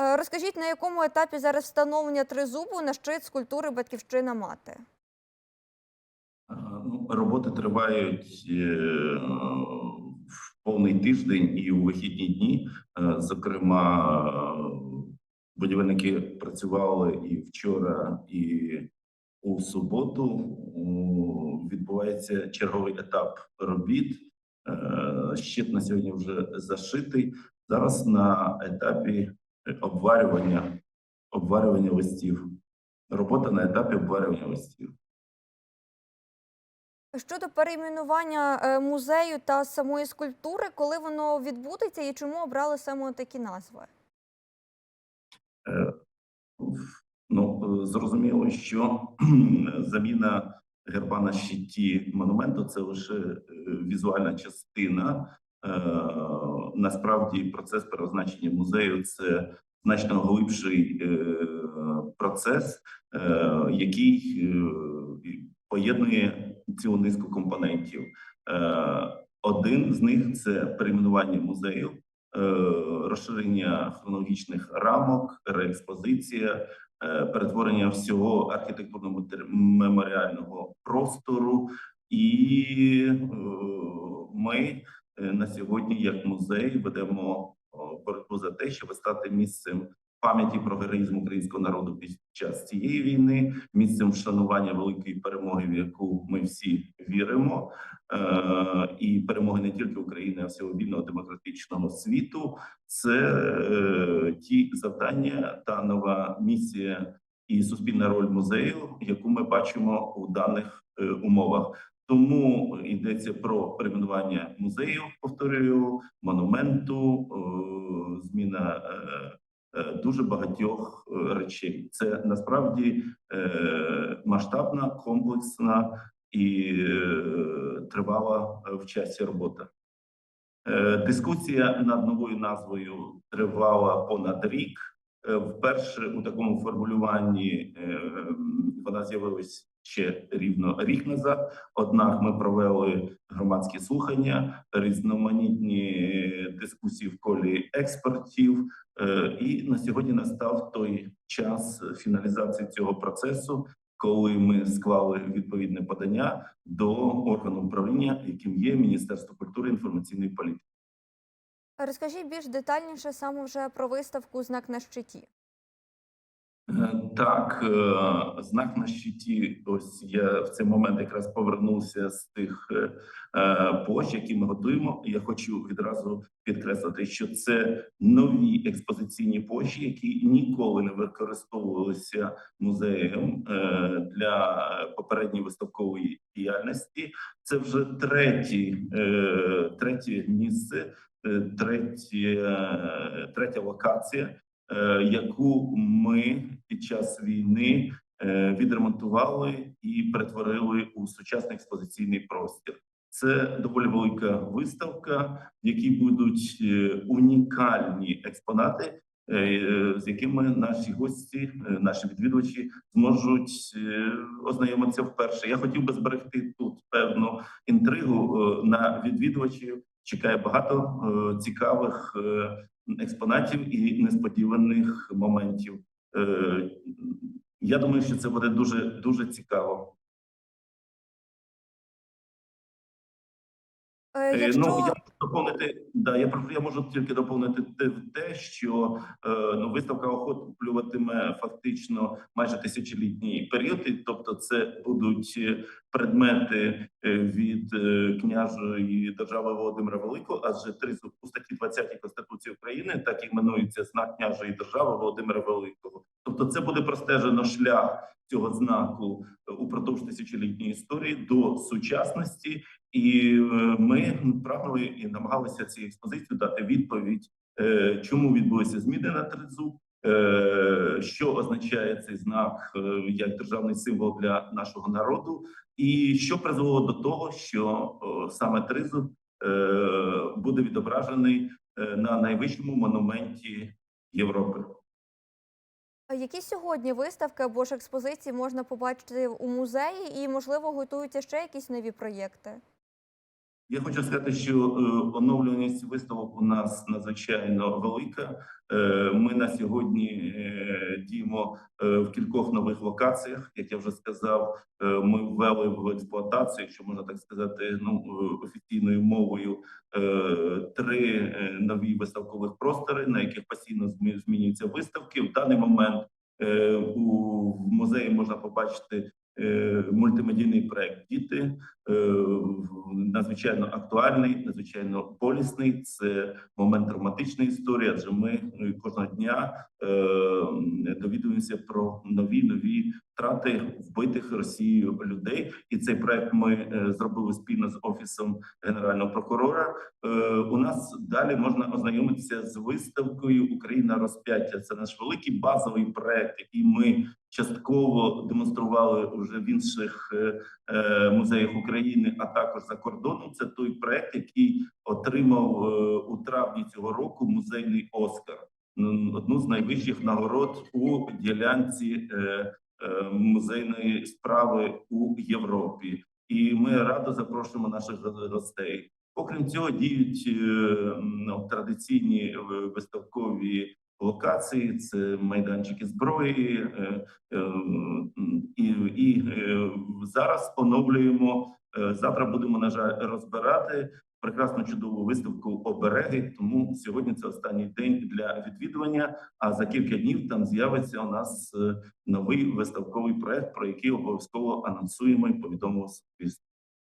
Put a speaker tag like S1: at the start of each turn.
S1: Е, Розкажіть, на якому етапі зараз встановлення тризубу на щит скульптури Батьківщина мати?
S2: Ну, роботи тривають е, в повний тиждень і у вихідні дні. Е, Зокрема, е, будівельники працювали і вчора, і у суботу. Відбувається черговий етап робіт. Е, Щит на сьогодні вже зашитий. Зараз на етапі обварювання, обварювання листів. Робота на етапі обварювання листів.
S1: Щодо перейменування е, музею та самої скульптури, коли воно відбудеться і чому обрали саме такі назви?
S2: Е, Ну, зрозуміло, що заміна герба на щиті монументу це лише е, візуальна частина. Е, Насправді процес переозначення музею це значно глибший е, процес, е, який поєднує цілу низку компонентів. Один з них це перейменування музею, розширення хронологічних рамок, реекспозиція, перетворення всього архітектурно-меморіального простору. І ми на сьогодні, як музей, ведемо боротьбу за те, щоб стати місцем пам'яті про героїзм українського народу під час цієї війни, місцем вшанування великої перемоги, в яку ми всі віримо, е, і перемоги не тільки України, а всього вільного демократичного світу. Це е, ті завдання та нова місія і суспільна роль музею, яку ми бачимо у даних е, умовах. Тому йдеться про перейменування музею, повторюю, монументу, е, зміна е, е, дуже багатьох речей. Це насправді масштабна, комплексна і тривала в часі робота. Дискусія над новою назвою тривала понад рік. Вперше у такому формулюванні вона з'явилась ще рівно рік назад. Однак ми провели громадські слухання, різноманітні дискусії в колі експертів, Е, і на сьогодні настав той час фіналізації цього процесу, коли ми склали відповідне подання до органу управління, яким є Міністерство культури і інформаційної політики.
S1: Розкажіть більш детальніше саме вже про виставку Знак на щиті.
S2: Е, Так, е, знак на щиті. Ось я в цей момент якраз повернувся з тих е, площ, які ми готуємо. Я хочу відразу підкреслити, що це нові експозиційні площі, які ніколи не використовувалися музеєм для попередньої виставкової діяльності. Це вже третє, третє місце, третє, третя локація яку ми під час війни е, відремонтували і перетворили у сучасний експозиційний простір. Це доволі велика виставка, в якій будуть е, унікальні експонати, е, з якими наші гості, е, наші відвідувачі зможуть е, ознайомитися вперше. Я хотів би зберегти тут певну інтригу е, на відвідувачів. Чекає багато е, цікавих е, експонатів і несподіваних моментів. Е, Я думаю, що це буде дуже дуже цікаво.
S1: Якщо
S2: Ну я можу доповнити, да, я я можу тільки доповнити те, те що е, ну виставка охоплюватиме фактично майже тисячолітній період. і, Тобто, це будуть е, предмети е, від е, княжої держави Володимира Великого, адже три у статті 20 Конституції України так іменується знак княжої держави Володимира Великого. Тобто, це буде простежено шлях цього знаку е, упродовж тисячолітньої історії до сучасності. І е, ми прагнули і намагалися цій експозиції дати відповідь, е, чому відбулися зміни на тризуб, що означає цей знак як державний символ для нашого народу, і що призвело до того, що саме тризуб е, буде відображений на найвищому монументі Європи.
S1: Які сьогодні виставки або ж експозиції можна побачити у музеї, і можливо готуються ще якісь нові проєкти?
S2: Я хочу сказати, що е, оновленість виставок у нас надзвичайно велика. Е, Ми на сьогодні е, діємо в кількох нових локаціях. Як я вже сказав, ми ввели в експлуатацію, якщо можна так сказати, ну офіційною мовою нові виставкових простори, на яких постійно змі- змінюються виставки. В даний момент е, у музеї можна побачити е, мультимедійний проект Діти е, надзвичайно актуальний, надзвичайно болісний. Це момент травматичної історії, адже ми е, кожного дня довідуємося про нові нові втрати вбитих Росією людей. І цей проект ми е, зробили спільно з офісом генерального прокурора. Е, У нас далі можна ознайомитися з виставкою Україна розп'яття. Це наш великий базовий проект, який ми частково демонстрували вже в інших е, музеях України, а також за кордоном. Це той проект, який отримав у травні цього року музейний Оскар. Одну з найвищих нагород у ділянці музейної справи у Європі. І ми радо запрошуємо наших гостей. Окрім цього, діють е, ну, традиційні е, виставкові локації: це майданчики зброї, е, е, і, і е, зараз оновлюємо. е, Завтра будемо на жаль розбирати прекрасну чудову виставку обереги. Тому сьогодні це останній день для відвідування. А за кілька днів там з'явиться у нас е, новий виставковий проект, про який обов'язково анонсуємо і повідомимо.